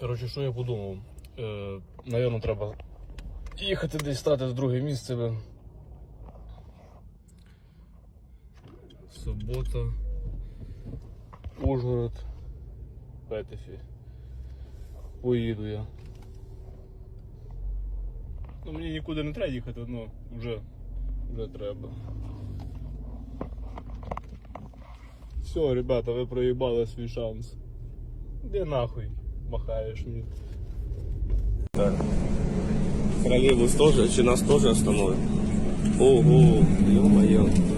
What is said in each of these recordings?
Коротше, що я подумав? Е, Навірно, треба їхати десь стати в друге місце. Субота. Ужгород. Петефі. Поїду я. Ну, мені нікуди не треба їхати, ну, вже, вже треба. Все, ребята, ви проїбали свій шанс. Де нахуй махаєш мені? Так. Троллейбус тоже, чи нас тоже остановит? Ого, ё-моё.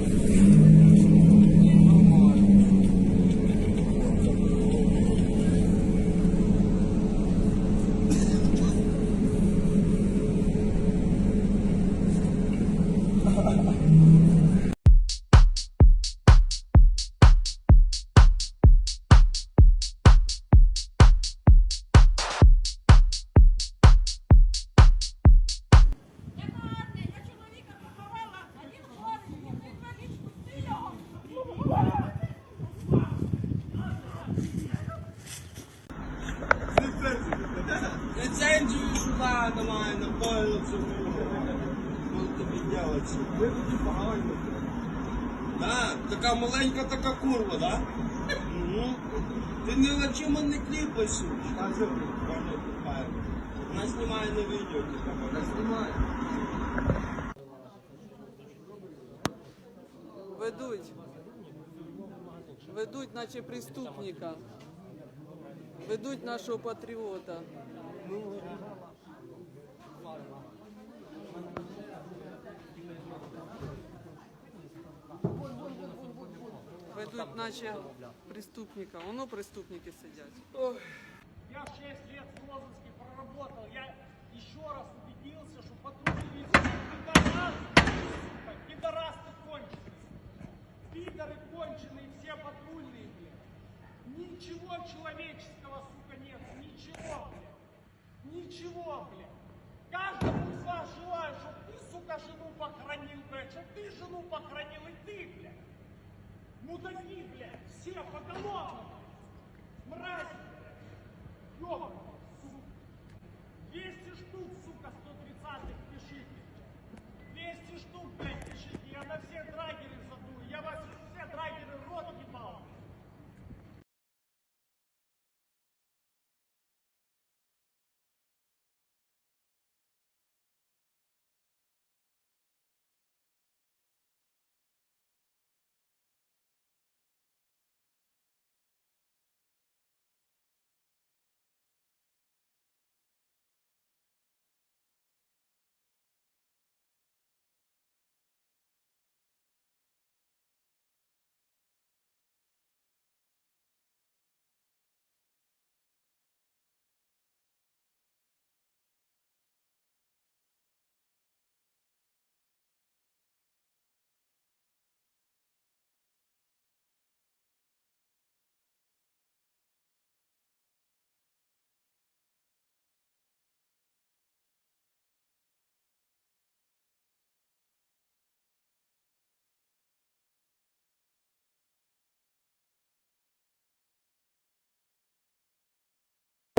Лицензию сюда давай, на полицу. Що тобі делать? Ви тоді погано. Да, така маленька така курва, да? Угу. Ти не на чому не кліпайся. Вона знімає на відео. Вона знімає. Ведуть. Ведуть, наче преступника. Ведуть нашого патріота. Ведуть, наче преступника. Воно преступники сидять. Блядь, все поголовно. Мразь,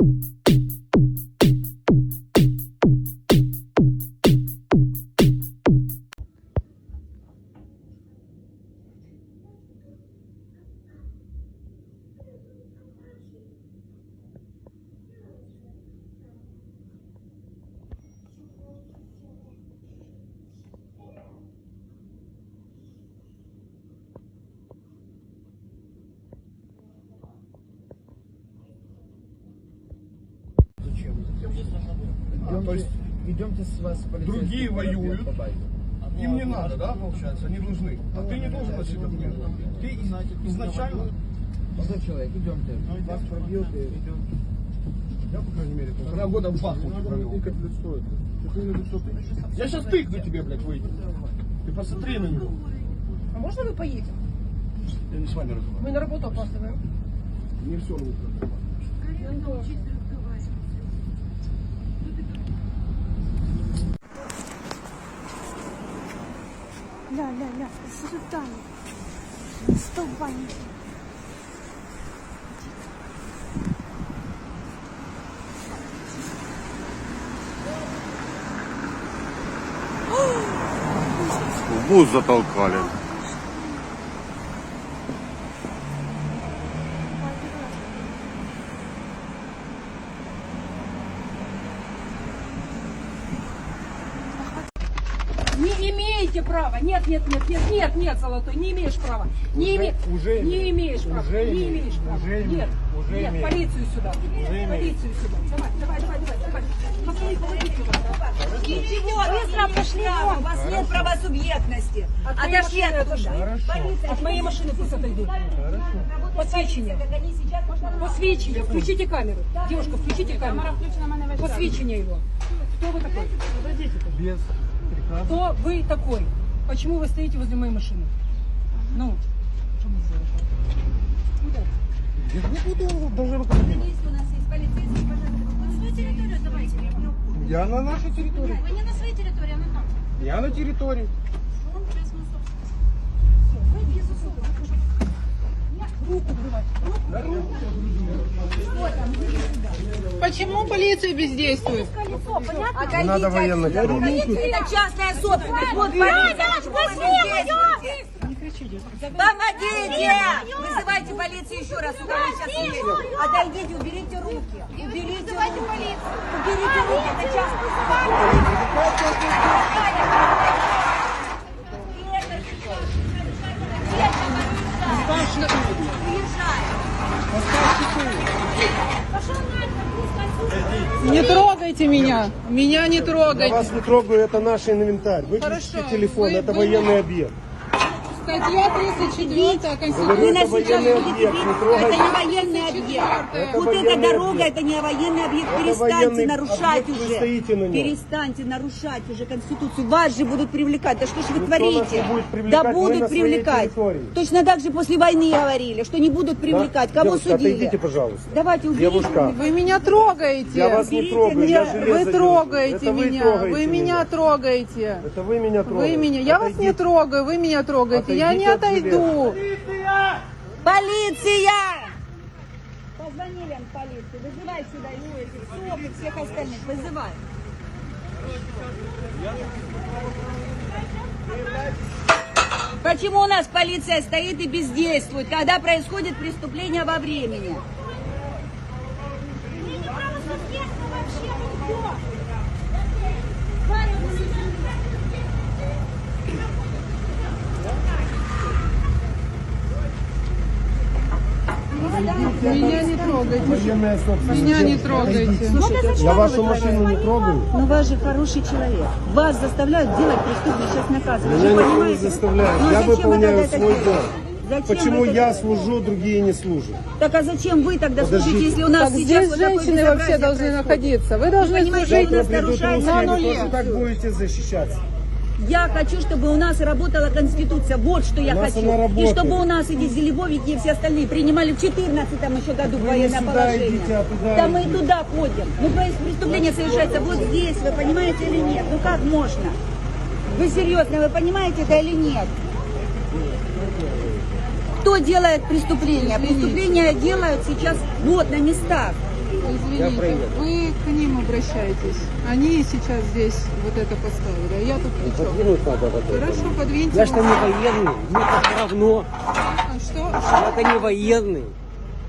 you То есть идемте с вас Другие воюют. Им не надо, да, получается? Они должны. А ты не должен носить документы. Ты из- изначально... Молодой человек, идемте. Вас пробьют и... Я, по крайней мере, полтора года в Бахмуте провел. Я сейчас тыкну тебе, блядь, выйду. Ты посмотри на него. А можно мы поедем? Я не с вами разговариваю. Мы на работу опаздываем. Мне все равно. Ля-ля-ля, сюдами. Столбами. В бус затолкали. Нет, золотой, не имеешь права. Не, име- уже не имеешь права. уже не имеешь права. уже нет, уже нет, имею. полицию сюда. имею. полицию сюда. Давай, давай, давай, давай, давай. Посмотри, помоги Ничего, быстро пошли. У вас нет правосубъектности. Отошли оттуда. От моей машины пусть отойдут. Посвечение. Посвечение. Включите камеру. Девушка, включите камеру. Посвечение его. Кто вы такой? Без приказа. Кто вы такой? Почему вы стоите возле моей машины? Ну, что мы сделали? Я не буду даже руководить. есть у нас есть полицейский, пожалуйста. На свою территорию давайте. Я на нашей территории. Ви не на своїй території, а на там. Я на территории. Почему полиция бездействует? Надо военный круг. Это частная собственность. Вот полиция. Помогите! Вызывайте полицию еще раз. Сюда сейчас едем. Отойдите, уберите руки. Уберите руки. Уберите руки. Это частная Не трогайте меня. Меня не Я трогайте. вас не трогаю, это наш инвентарь. Выключите Хорошо. телефон, Вы- это вы- военный объект. Статья 34 Конституции. Говорю, Вы нас это сейчас военный будете объект, бить. не трогайте. Это не военный вот эта дорога, объект. это не военный объект. Это Перестаньте военный нарушать объект, вы уже. стоите на нем. Перестаньте нарушать уже Конституцию. Вас же будут привлекать. Да что ж вы Никто нас творите? будет привлекать, да мы будут на своей привлекать. территории. Точно так же после войны говорили, что не будут привлекать. Кого Девушка, судили? отойдите, пожалуйста. Давайте уберите. Девушка, Вы меня трогаете. я вас не Берите трогаю, меня. я Вы железо держу. трогаете Это вы меня. трогаете Вы меня трогаете. Это вы меня трогаете. Вы меня. Я вас не Отойдите. трогаю, вы меня трогаете. Я не Отойдите от отойду. Полиция! Полицию. Вызывай сюда его, сов и всех остальных. Вызывай. Почему у нас полиция стоит и бездействует, когда происходит преступление во времени? Меня не трогайте. Военная собственность. Меня не трогайте. Я вашу машину не трогаю. Но вас же хороший человек. Вас заставляют делать преступность, сейчас наказывают. Меня Вы никто не понимаете? заставляет. Ну, Я зачем вы выполняю тогда это свой делаете? долг. Зачем Почему вы это я делаете? служу, другие не служат? Так а зачем вы тогда Подождите. служите, если у нас Так сейчас здесь вот такое женщины вообще должны происходит? находиться. Вы должны понимаете, служить. у нас Придут нарушается русские, на вы тоже так будете защищаться. Я хочу, чтобы у нас работала Конституция. Вот что я У нас хочу. И работает. чтобы у нас эти Зелебовики и все остальные принимали в 14 еще году Вы военное не сюда положение. идите, а туда да мы и туда ходим. Ну, про- преступление совершается вот здесь, вы понимаете или нет? Ну как можно? Вы серьезно, вы понимаете это или нет? Кто делает преступления? Преступления делают сейчас вот на местах. Извините, вы к ним обращаетесь. Они сейчас здесь вот это поставили, а я тут при чем? Подвинуть надо вот это. Хорошо, подвиньте. Я что не военный, мне это все равно. А что? Что? Это не военный.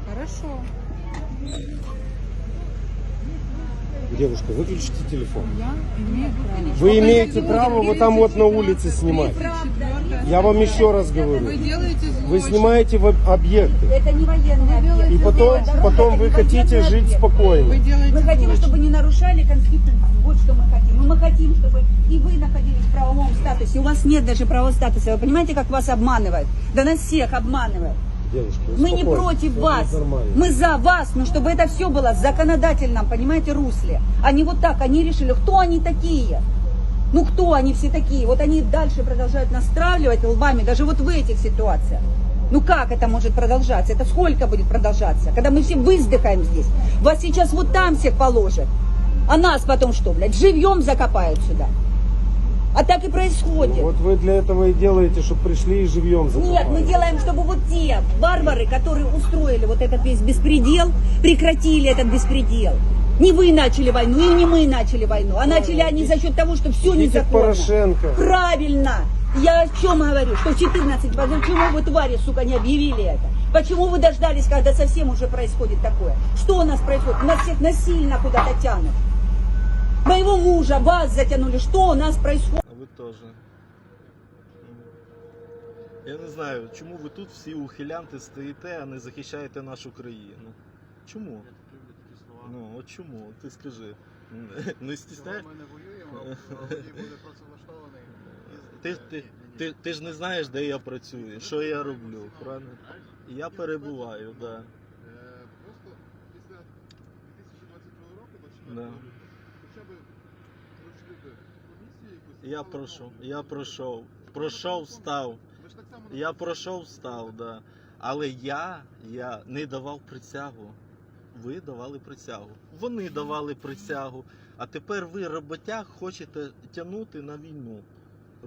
Хорошо. Девушка, выключите телефон. Вы имеете право вот там вот на улице снимать. Я вам еще раз говорю. Вы снимаете объекты. Это не военный объект. И потом, потом вы хотите жить спокойно. Мы хотим, чтобы не нарушали Конституцию. Вот что мы хотим. И мы хотим, чтобы и вы находились в правовом статусе. У вас нет даже правового статуса. Вы понимаете, как вас обманывают? Да нас всех обманывают. Девушка, Мы не против вас. нормально. Мы за вас, но чтобы это все было в законодательном, понимаете, русле. Не вот так. Они решили, кто они такие? Ну кто они все такие? Вот они дальше продолжают настравливать лбами, даже вот в этих ситуациях. Ну как это может продолжаться? Это сколько будет продолжаться? Когда мы все выздыхаем здесь. Вас сейчас вот там всех положат. А нас потом что, блядь, живьем закопают сюда. А так и происходит. Вот вы для этого и делаете, чтобы пришли и живьем Нет, мы закопали. делаем, чтобы вот те варвары, которые устроили вот этот весь беспредел, прекратили этот беспредел. Не вы начали войну, и не мы начали войну, а начали они за счет того, что все Идите к незаконно. Порошенко. Правильно. Я о чем говорю? Что в 14, почему вы, твари, сука, не объявили это? Почему вы дождались, когда совсем уже происходит такое? Что у нас происходит? Нас всех насильно куда-то тянут. Моего мужа, вас затянули. Что у нас происходит? А ви теж. Я не знаю, чому ви тут всі ухилянти стоїте, а не захищаєте нашу країну. Чому? Ну, от чому? Ти скажи. Не стісняєш? Ми не воюємо, а буде працевлаштований. Ти, ти, ти, ти ж не знаєш, де я працюю, що я роблю, правильно? Я перебуваю, так. Да. Е, Просто після 2022 року Да. Я пройшов, я пройшов. Пройшов, став. Я пройшов, став, да. Але я, я не давав присягу. Ви давали присягу. Вони давали присягу. А тепер ви, роботяг, хочете тягнути на війну.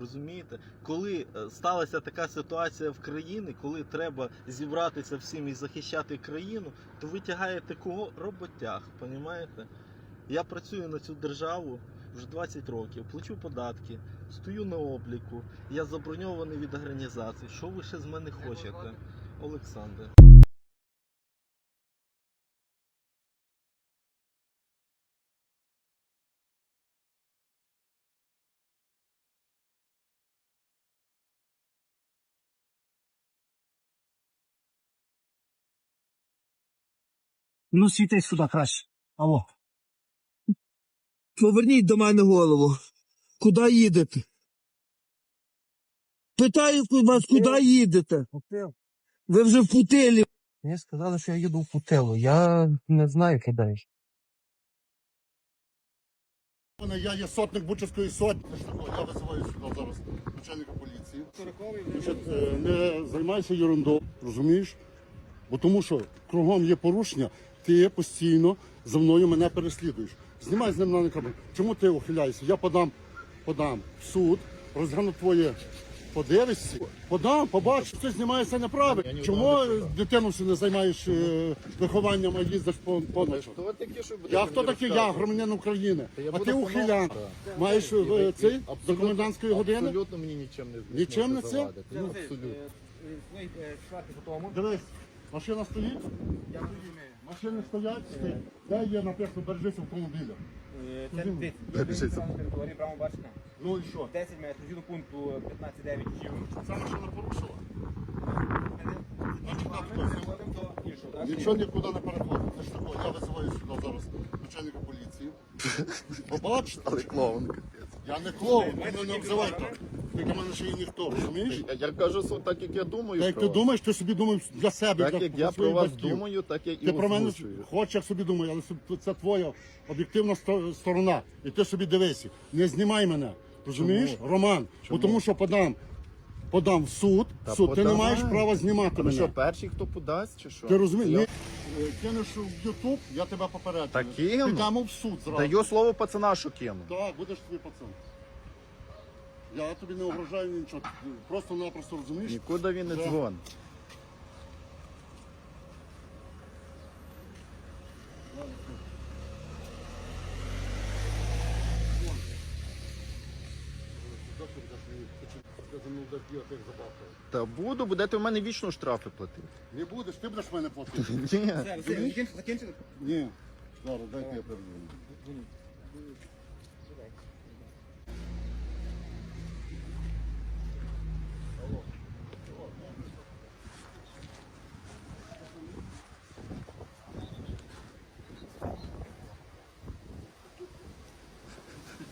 Розумієте? Коли е, сталася така ситуація в країні, коли треба зібратися всім і захищати країну, то ви тягаєте кого? Роботяг, понімаєте? Я працюю на цю державу вже 20 років, плачу податки, стою на обліку, я заброньований від організацій. Що ви ще з мене хочете? Олександр. Ну, світись сюди краще. Алло. Поверніть до мене голову. Куди їдете? Питаю вас, куди їдете? Путил. Ви вже в путилі. Мені сказали, що я їду в Путилу. Я не знаю, куди. Я є сотник Бучівської сотні. Я визиваю сюди зараз начальника поліції. Значить, е, не займайся ерундою, розумієш? Бо тому що кругом є порушення, ти постійно за мною мене переслідуєш. Знімай з ним на камеру. Чому ти ухиляєшся? Я подам, подам в суд, розгляну твоє. Подивишся, подам, побачиш, ти знімаєшся неправильно. Чому е, дитину не займаєш е, вихованням, а їздиш по, по ночі? Хто такі, що Я хто такий? Я громадянин України. я А буду ти ухилян. Так. Маєш І е, цей до комендантської години? Абсолютно мені нічим не Нічим не це? завадити. Ну, абсолютно. Дивись, машина стоїть? Машини стоять, стоять. Де є написано бережися автомобіля? Території прямо бачите. Ну і що? 10 метрів, згідно пункту 15.9 Ця машина порушила? Переходимо до іншого, так? Нічого нікуди не переходить. Це ж таке, я визиваю сюди зараз начальника поліції. Побачите? Але клоун, капець. Я не клоун, мене не обзивай так. Ти для мене ще й ніхто, розумієш? Я, я кажу так, як я думаю Та як про ти вас. думаєш, ти собі думаєш для себе, Так, для як я своїх про вас батьків. думаю, так я і Ти про мене озвучую. хочеш, як собі думаю, але це- це твоя об'єктивна сто- сторона. І ти собі дивися. Не знімай мене. Розумієш? Роман. Бо тому що подам, подам в суд. Та суд. Ти не подавай. маєш права знімати А ви мене. що, перший, хто подасть, чи що? Ти розумієш? Я Ні. Е, Кинеш в Ютуб, я тебе попереджую. Так кину. Підемо в суд зразу. Даю слово пацана, що кину. Так, будеш твій пацан. Я тобі не угрожаю нічого. Просто-напросто розумієш? Нікуди він не Да. дзвонить. Та буду, будете в мене вічно штрафи платити. Не будеш, ти будеш мене платити. Ні. Ні. Зараз, дайте я передзвоню.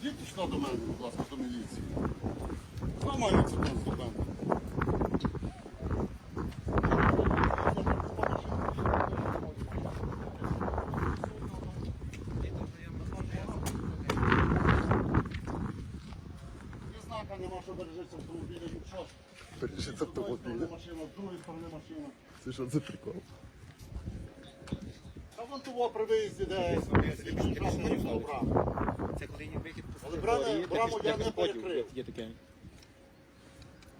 Ідіть сюди до мене, будь ласка, до міліції. Нормально це там до мене. Ні знака що бережеться автомобіля, нічого. Бережеться автомобіля. машина, з другої сторони машина. Це що за прикол? Та вон того при виїзді, де Це коли є вихід, Але Брами- Браму я не перекрив. Є таке.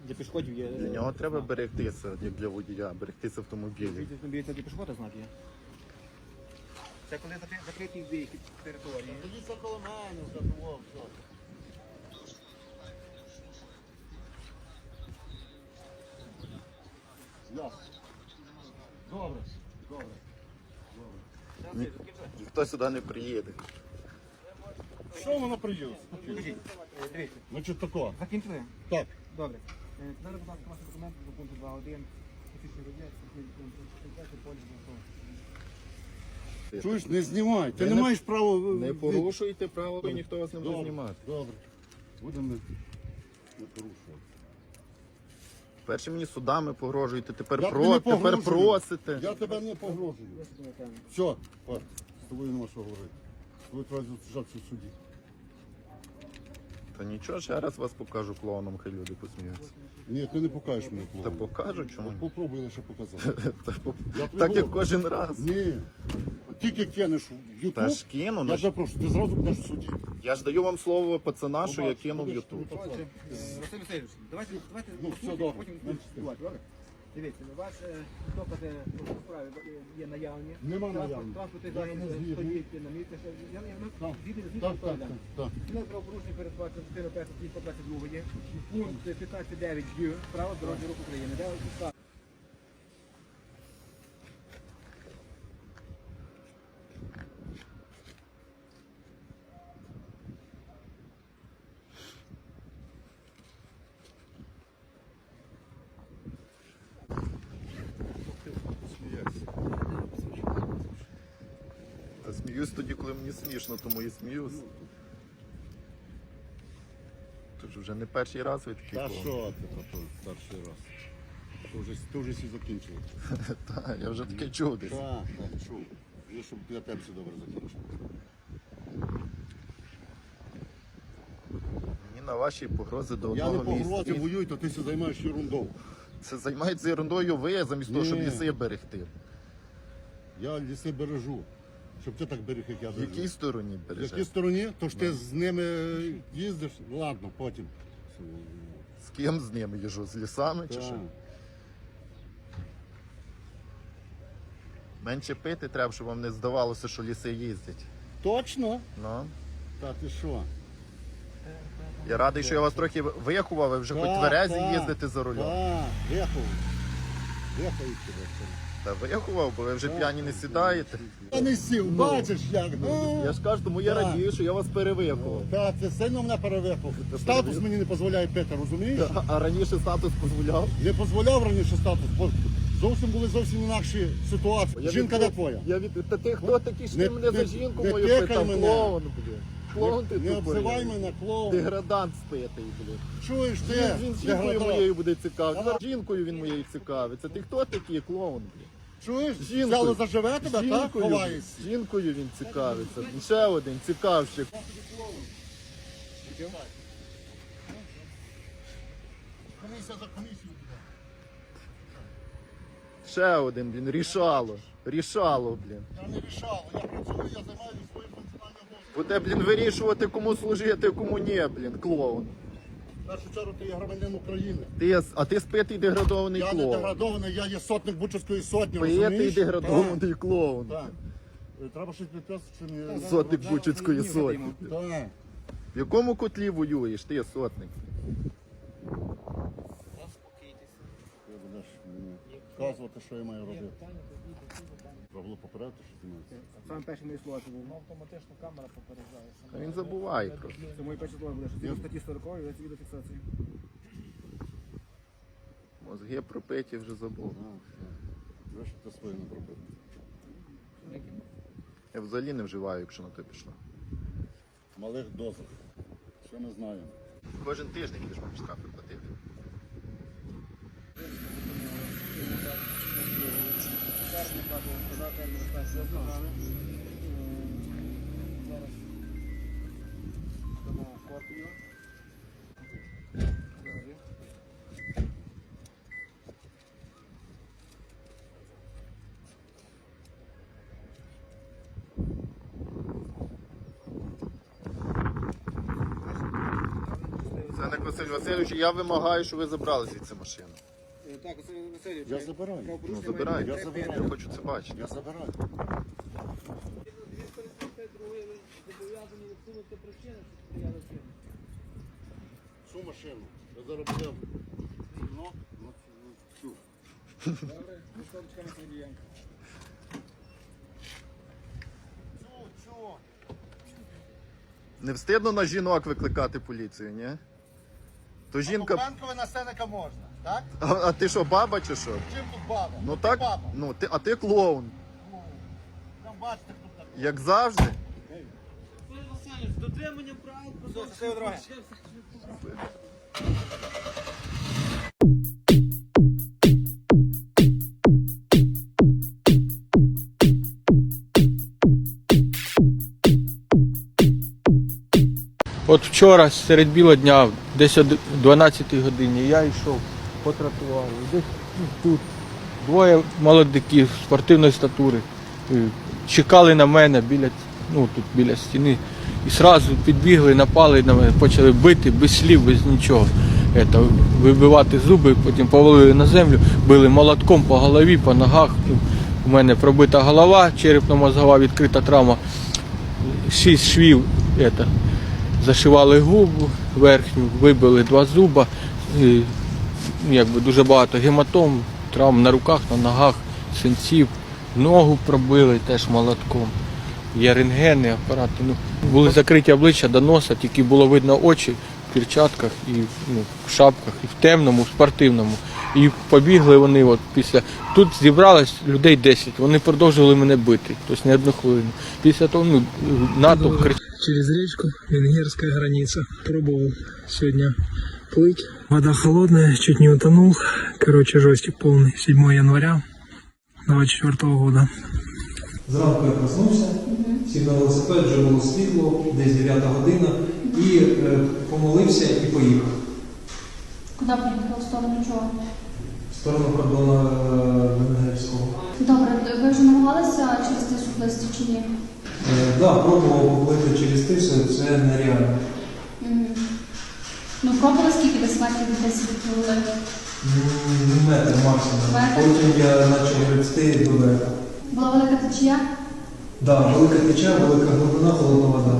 Для пішоходів є. Для нього треба берегтися, як для водія, берегтися автомобілів. Біється для пішохода знак є. Це коли закриті вихід території. Тоді коло мене, здавав, все. Ясно. Добре, добре. Ніхто сюди не приїде. Що воно? Скажіть, дивіться, Значить тако. закінчили? Так. Добре. Е, Зараз, будь ласка, ваші документи до пункту 2.1. Фізичний родієць, поліс, Чуєш, не знімай. Ти не, не- маєш права. Не порушуйте правила, і ніхто вас не буде знімати. Добре. Будемо не порушувати. Перше мені судами погрожуєте, тепер, Я про, не тепер погрожую. просите. Я тебе не погрожую. Все, пар, з тобою нема що говорити. З тобою треба зустрічатися в суді. Та нічого, ще раз вас покажу клоуном, хай люди посміються. Ні, ти не покажеш мені Та клоуна. покажу, чому? ні? Попробуй лише показати. Та по- Так як говорю. кожен раз. Ні. Тільки кинеш в Ютуб, Та ж кину, ну я ж- запрошу, ти зразу будеш в суді. я ж даю вам слово пацана, що я кинув в Ютуб. Василь Васильович, давайте, давайте Ну, все добре. потім будемо спілкувати, добре? Дивіться, у вас е, докази по справі є наявні. Нема Транспорт- наявні. Транспортний Я не е, згідний. стоїть на місці. Я не Так. Так, так, так, так. Ми правопорушення передбачено частиною 1 статті 122 пункт 15.9 Г право дорожнього руху України. Де підстав- Та коли мені смішно, тому і сміюсь. Тож вже не перший раз ви такі Та що ти, то, то перший раз. Ти вже, ти вже всі закінчили. Та, я вже таке чув десь. Так, так, чув. Я щоб для тебе все добре закінчив. Мені на ваші погрози до Я не одного погрозі місця. то ти все займаєш ерундою. Це займається ерундою ви, замість того, щоб Ні. ліси берегти. Я ліси бережу. Щоб ти так берег, як я В бережу. якій стороні В якій стороні? То ж ти з ними їздиш? Ладно, потім. З ким з ними їжу? З лісами чи Так. що? Менше пити треба, щоб вам не здавалося, що ліси їздять. Точно? Ну. Та ти що? Я радий, що я вас трохи виховав, ви вже хоч Так, тверезі так, їздите за рулем. Так, виховую. Виховую тебе. Та виховав, бо ви вже п'яні не сідаєте. Я не сів, бачиш як. ну. Я ж кажу, тому я Так. радію, що я вас перевиховав. Та ти сильно мене перевихов. Статус мені не дозволяє пити, розумієш? А- А раніше статус дозволяв. Не дозволяв раніше статус, бо зовсім були зовсім інакші ситуації. Я Жінка від- де твоя? Я від... Та ти хто такий, що Не- ти мене за не- жінку не мою питав? мене. Клоун, блін. Клоун ти Не тупий. обзивай мене клоун. Деградант спитий, блін. Чуєш ти? Він, він жінкою деградант? моєю буде цікавий. Жінкою він моєю цікавиться. Ти хто такий клоун, блін? Чуєш? Взяло заживе тебе, так? Ховаєшся. жінкою він цікавиться. Ще один цікавщик. Комісія за комісію. Ще один, блін, рішало. Рішало, блін. Я не рішав, я працюю, я займаюся своїм функціональним обов'язком. Буде, блін, вирішувати, кому служити, а кому ні, блін, клоун. Першу чергу ти є громадянин України. Ти, а ти спитий деградований Я не клоун. деградований, я є сотник Бучівської сотні, Пиятий розумієш? деградований клоун. Так. Е, Треба щось підписати, чи не... Сотник Бучицької сотні. Так. В якому котлі воюєш, ти сотник? Ти будеш мені вказувати, що я маю робити. Треба було попередити, що ти маєш. Саме перше моє слово це було. Автоматично камера попереджає. Він забуває просто. Це моє перше слово буде, що згідно статті 40 і це відеофіксації. Мозги пропиті вже забув. Ви ж ти своє не зробив. Я взагалі не вживаю, якщо на те пішло. В малих дозах. Що ми знаємо. Кожен тиждень будеш мені штрафи платити. Зараз дамо копію. Арсеник Василь Васильович, я вимагаю, щоб ви забрали звідси машину. Так, Василь Васильович. Я забираю. Ну забирайте. має бути Я хочу це бачити. Я забираю. зобов'язані причини, що. Цю машину. Я зараз взяв. Ну, ну, цю. Добре, висоточка на водієм. Не встидно на жінок викликати поліцію, ні? То жінка. Банкове на можна, так? А, а ти що, баба чи що? Чим тут баба? Ну так, ну ти, а ти клоун. Там бачите, хто так. Як завжди. Все, все, дороги. От вчора серед білого дня, десь о 12 годині, я йшов по тротуару. Десь ну, тут двоє молодиків спортивної статури е, чекали на мене біля, ну, тут біля стіни. І одразу підбігли, напали на мене, почали бити без слів, без нічого. Это, вибивати зуби, потім повалили на землю, били молотком по голові, по ногах. У мене пробита голова, черепно-мозгова відкрита травма, шість швів. Это, зашивали губу верхню, вибили два зуба, ну, якби дуже багато гематом, травм на руках, на ногах, синців, ногу пробили теж молотком. Є рентгени, апарати. Ну, були закриті обличчя до носа, тільки було видно очі в перчатках і ну, в шапках, і в темному, в спортивному. І побігли вони от після. Тут зібралось людей 10, вони продовжували мене бити, тобто не одну хвилину. Після того ну, натовп кричав. Через речку, венгерская граница. Пробовал сегодня плыть. Вода холодная, чуть не утонул. Короче, жестик полный. 7 января 24 года. Зранку я проснувся, сів на велосипед, вже було світло, десь 9 година, і е, помолився і поїхав. Куди поїхав? В сторону чого? В сторону кордону е, Венгерського. Добре, ви вже намагалися через те суплисті чи ні? Так, да, пробував поплити через тису, це нереально. Ну, пробували скільки десь відпливли? М, Ну, Метр максимум. Метр? Потім я почав гребсти до берега. Була велика течія? Так, да, велика теча, велика глибина, холодна вода.